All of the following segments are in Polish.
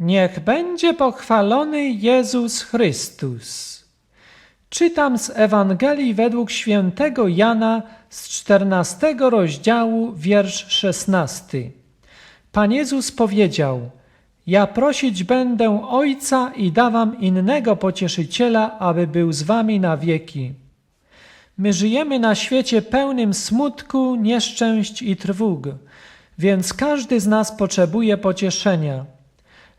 Niech będzie pochwalony Jezus Chrystus. Czytam z Ewangelii według świętego Jana z 14 rozdziału, wiersz 16. Pan Jezus powiedział: Ja prosić będę Ojca i dawam innego pocieszyciela, aby był z wami na wieki. My żyjemy na świecie pełnym smutku, nieszczęść i trwóg, więc każdy z nas potrzebuje pocieszenia.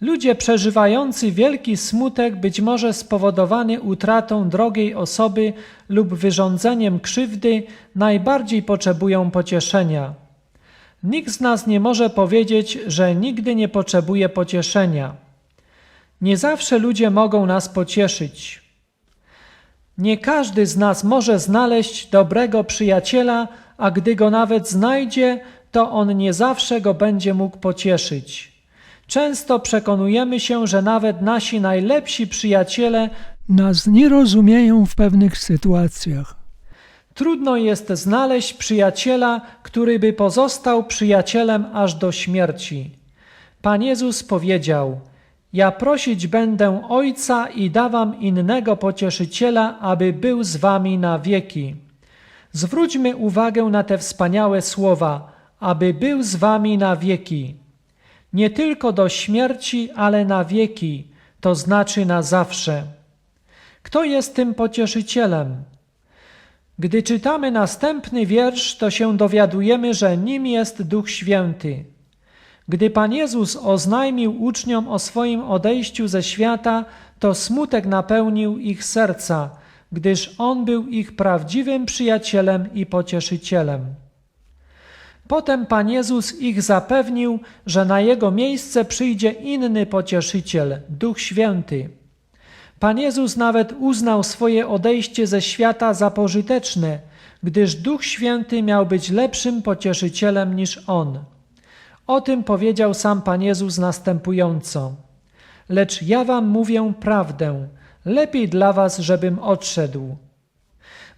Ludzie przeżywający wielki smutek, być może spowodowany utratą drogiej osoby lub wyrządzeniem krzywdy, najbardziej potrzebują pocieszenia. Nikt z nas nie może powiedzieć, że nigdy nie potrzebuje pocieszenia. Nie zawsze ludzie mogą nas pocieszyć. Nie każdy z nas może znaleźć dobrego przyjaciela, a gdy go nawet znajdzie, to on nie zawsze go będzie mógł pocieszyć. Często przekonujemy się, że nawet nasi najlepsi przyjaciele nas nie rozumieją w pewnych sytuacjach. trudno jest znaleźć przyjaciela, który by pozostał przyjacielem aż do śmierci. Pan Jezus powiedział: Ja prosić będę Ojca i dawam innego pocieszyciela, aby był z wami na wieki. Zwróćmy uwagę na te wspaniałe słowa, aby był z wami na wieki. Nie tylko do śmierci, ale na wieki, to znaczy na zawsze. Kto jest tym pocieszycielem? Gdy czytamy następny wiersz, to się dowiadujemy, że nim jest Duch Święty. Gdy Pan Jezus oznajmił uczniom o swoim odejściu ze świata, to smutek napełnił ich serca, gdyż On był ich prawdziwym przyjacielem i pocieszycielem. Potem Pan Jezus ich zapewnił, że na Jego miejsce przyjdzie inny pocieszyciel, Duch Święty. Pan Jezus nawet uznał swoje odejście ze świata za pożyteczne, gdyż Duch Święty miał być lepszym pocieszycielem niż On. O tym powiedział sam Pan Jezus następująco. Lecz ja wam mówię prawdę, lepiej dla was, żebym odszedł.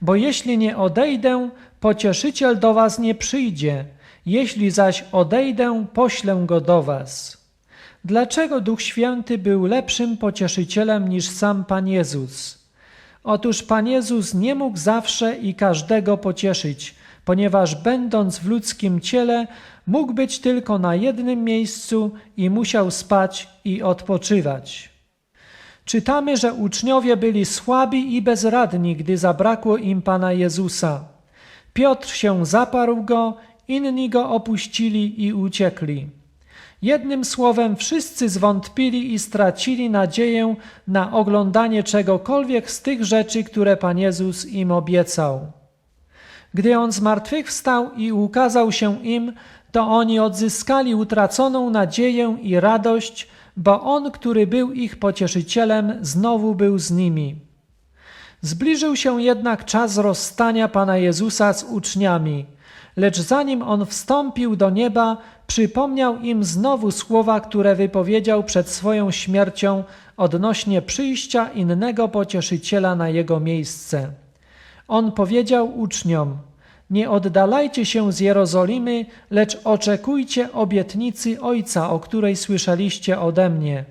Bo jeśli nie odejdę, pocieszyciel do was nie przyjdzie, jeśli zaś odejdę, poślę go do was. Dlaczego Duch Święty był lepszym pocieszycielem niż sam Pan Jezus? Otóż Pan Jezus nie mógł zawsze i każdego pocieszyć, ponieważ będąc w ludzkim ciele, mógł być tylko na jednym miejscu i musiał spać i odpoczywać. Czytamy, że uczniowie byli słabi i bezradni, gdy zabrakło im Pana Jezusa. Piotr się zaparł go, inni go opuścili i uciekli. Jednym słowem, wszyscy zwątpili i stracili nadzieję na oglądanie czegokolwiek z tych rzeczy, które Pan Jezus im obiecał. Gdy on zmartwychwstał i ukazał się im, to oni odzyskali utraconą nadzieję i radość, bo on, który był ich pocieszycielem, znowu był z nimi. Zbliżył się jednak czas rozstania Pana Jezusa z uczniami, lecz zanim on wstąpił do nieba, przypomniał im znowu słowa, które wypowiedział przed swoją śmiercią odnośnie przyjścia innego pocieszyciela na jego miejsce. On powiedział uczniom: Nie oddalajcie się z Jerozolimy, lecz oczekujcie obietnicy Ojca, o której słyszeliście ode mnie.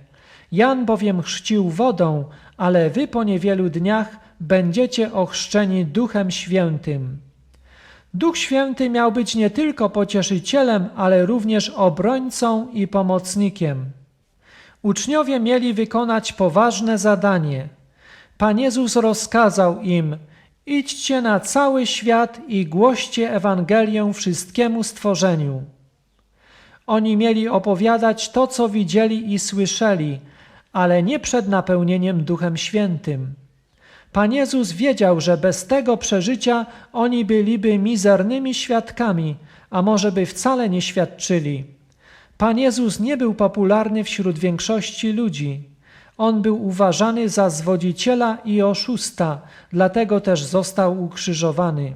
Jan bowiem chrzcił wodą, ale wy po niewielu dniach będziecie ochrzczeni Duchem Świętym. Duch Święty miał być nie tylko pocieszycielem, ale również obrońcą i pomocnikiem. Uczniowie mieli wykonać poważne zadanie. Pan Jezus rozkazał im: Idźcie na cały świat i głoście Ewangelię wszystkiemu stworzeniu. Oni mieli opowiadać to, co widzieli i słyszeli, ale nie przed napełnieniem Duchem Świętym. Pan Jezus wiedział, że bez tego przeżycia oni byliby mizernymi świadkami, a może by wcale nie świadczyli. Pan Jezus nie był popularny wśród większości ludzi. On był uważany za zwodziciela i oszusta, dlatego też został ukrzyżowany.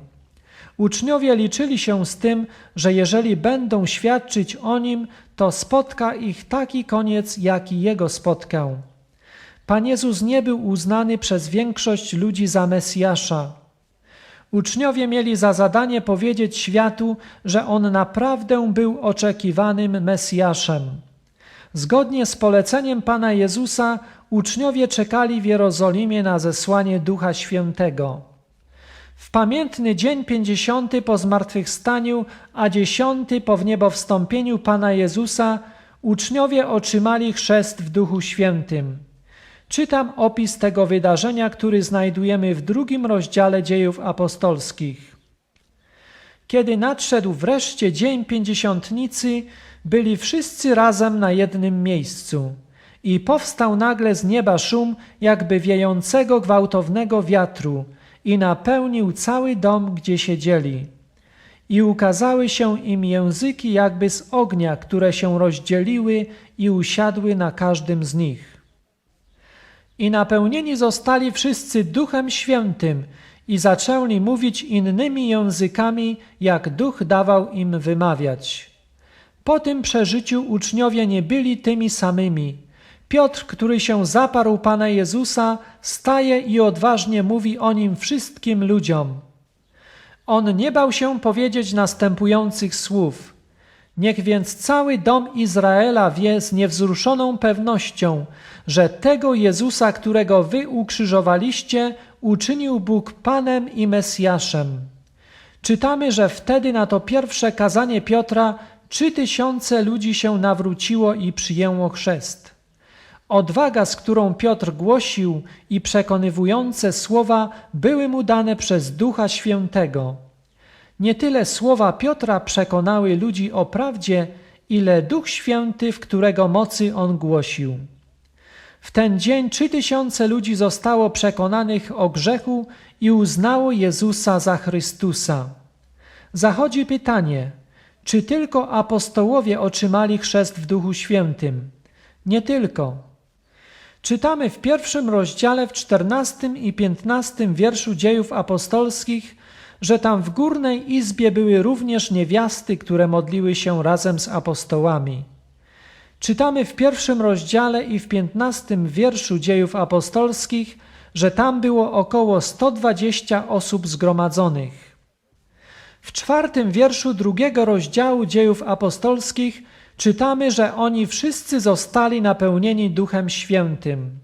Uczniowie liczyli się z tym, że jeżeli będą świadczyć o nim, to spotka ich taki koniec, jaki jego spotkał. Pan Jezus nie był uznany przez większość ludzi za Mesjasza. Uczniowie mieli za zadanie powiedzieć światu, że on naprawdę był oczekiwanym Mesjaszem. Zgodnie z poleceniem Pana Jezusa, uczniowie czekali w Jerozolimie na zesłanie Ducha Świętego. W pamiętny dzień pięćdziesiąty po zmartwychwstaniu, a dziesiąty po wniebowstąpieniu Pana Jezusa, uczniowie otrzymali chrzest w Duchu Świętym. Czytam opis tego wydarzenia, który znajdujemy w drugim rozdziale dziejów apostolskich. Kiedy nadszedł wreszcie dzień pięćdziesiątnicy, byli wszyscy razem na jednym miejscu. I powstał nagle z nieba szum, jakby wiejącego gwałtownego wiatru, i napełnił cały dom, gdzie siedzieli. I ukazały się im języki jakby z ognia, które się rozdzieliły i usiadły na każdym z nich. I napełnieni zostali wszyscy Duchem Świętym i zaczęli mówić innymi językami, jak Duch dawał im wymawiać. Po tym przeżyciu uczniowie nie byli tymi samymi. Piotr, który się zaparł Pana Jezusa, staje i odważnie mówi o nim wszystkim ludziom. On nie bał się powiedzieć następujących słów. Niech więc cały dom Izraela wie z niewzruszoną pewnością, że tego Jezusa, którego wy ukrzyżowaliście, uczynił Bóg Panem i Mesjaszem. Czytamy, że wtedy na to pierwsze kazanie Piotra trzy tysiące ludzi się nawróciło i przyjęło chrzest. Odwaga, z którą Piotr głosił i przekonywujące słowa były mu dane przez Ducha Świętego. Nie tyle słowa Piotra przekonały ludzi o prawdzie, ile Duch Święty, w którego mocy on głosił. W ten dzień trzy tysiące ludzi zostało przekonanych o grzechu i uznało Jezusa za Chrystusa. Zachodzi pytanie, czy tylko apostołowie otrzymali chrzest w Duchu Świętym? Nie tylko. Czytamy w pierwszym rozdziale, w czternastym i piętnastym wierszu dziejów apostolskich, że tam w górnej izbie były również niewiasty, które modliły się razem z apostołami. Czytamy w pierwszym rozdziale i w piętnastym wierszu dziejów apostolskich, że tam było około 120 osób zgromadzonych. W czwartym wierszu drugiego rozdziału dziejów apostolskich czytamy, że oni wszyscy zostali napełnieni Duchem Świętym.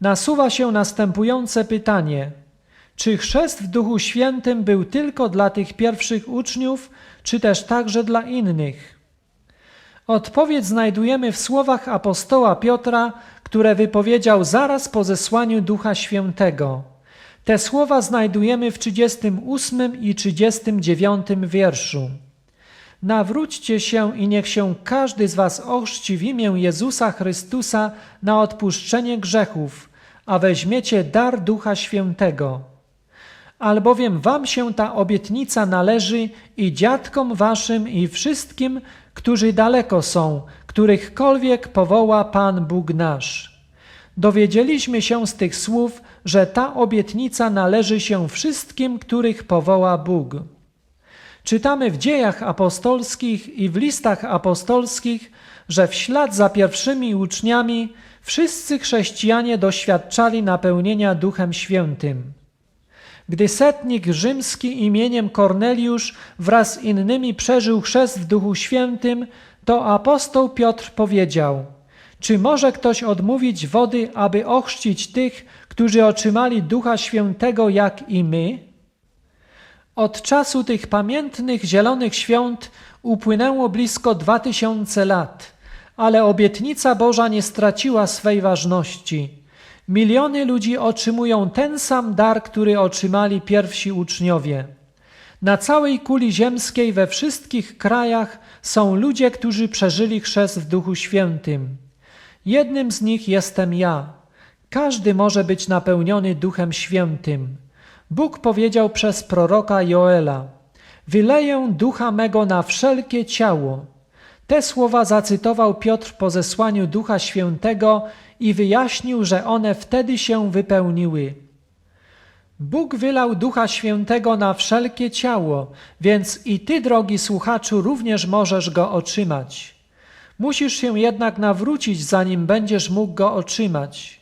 Nasuwa się następujące pytanie: czy chrzest w Duchu Świętym był tylko dla tych pierwszych uczniów, czy też także dla innych? Odpowiedź znajdujemy w słowach apostoła Piotra, które wypowiedział zaraz po zesłaniu Ducha Świętego. Te słowa znajdujemy w 38 i 39 wierszu. Nawróćcie się i niech się każdy z was ochrzci w imię Jezusa Chrystusa na odpuszczenie grzechów, a weźmiecie dar Ducha Świętego. Albowiem wam się ta obietnica należy i dziadkom waszym i wszystkim, którzy daleko są, którychkolwiek powoła Pan Bóg nasz. Dowiedzieliśmy się z tych słów, że ta obietnica należy się wszystkim, których powoła Bóg. Czytamy w dziejach apostolskich i w listach apostolskich, że w ślad za pierwszymi uczniami wszyscy chrześcijanie doświadczali napełnienia Duchem Świętym. Gdy setnik rzymski imieniem Korneliusz wraz z innymi przeżył chrzest w Duchu Świętym, to apostoł Piotr powiedział: Czy może ktoś odmówić wody, aby ochrzcić tych, którzy otrzymali Ducha Świętego jak i my? Od czasu tych pamiętnych zielonych świąt upłynęło blisko dwa tysiące lat, ale obietnica Boża nie straciła swej ważności. Miliony ludzi otrzymują ten sam dar, który otrzymali pierwsi uczniowie. Na całej kuli ziemskiej, we wszystkich krajach są ludzie, którzy przeżyli chrzest w Duchu Świętym. Jednym z nich jestem ja. Każdy może być napełniony Duchem Świętym. Bóg powiedział przez proroka Joela: Wyleję ducha mego na wszelkie ciało. Te słowa zacytował Piotr po zesłaniu Ducha Świętego i wyjaśnił, że one wtedy się wypełniły. Bóg wylał Ducha Świętego na wszelkie ciało, więc i ty, drogi słuchaczu, również możesz go otrzymać. Musisz się jednak nawrócić, zanim będziesz mógł go otrzymać.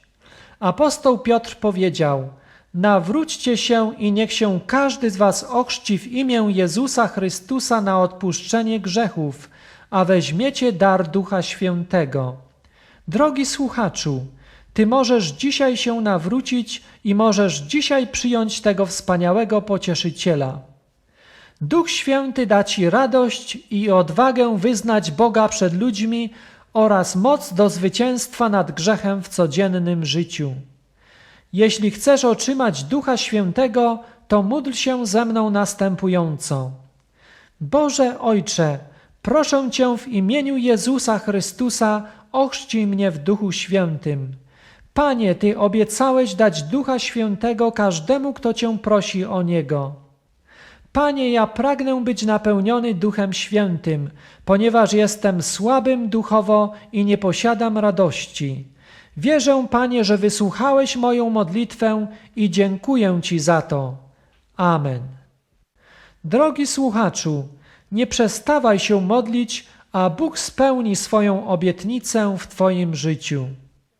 Apostoł Piotr powiedział: Nawróćcie się i niech się każdy z was ochrzci w imię Jezusa Chrystusa na odpuszczenie grzechów, a weźmiecie dar Ducha Świętego. Drogi słuchaczu, ty możesz dzisiaj się nawrócić i możesz dzisiaj przyjąć tego wspaniałego pocieszyciela. Duch Święty da ci radość i odwagę wyznać Boga przed ludźmi oraz moc do zwycięstwa nad grzechem w codziennym życiu. Jeśli chcesz otrzymać Ducha Świętego, to módl się ze mną następująco. Boże Ojcze, proszę Cię w imieniu Jezusa Chrystusa, ochrzcij mnie w Duchu Świętym. Panie, Ty obiecałeś dać Ducha Świętego każdemu, kto Cię prosi o Niego. Panie, ja pragnę być napełniony Duchem Świętym, ponieważ jestem słabym duchowo i nie posiadam radości. Wierzę, Panie, że wysłuchałeś moją modlitwę i dziękuję Ci za to. Amen. Drogi słuchaczu, nie przestawaj się modlić, a Bóg spełni swoją obietnicę w Twoim życiu.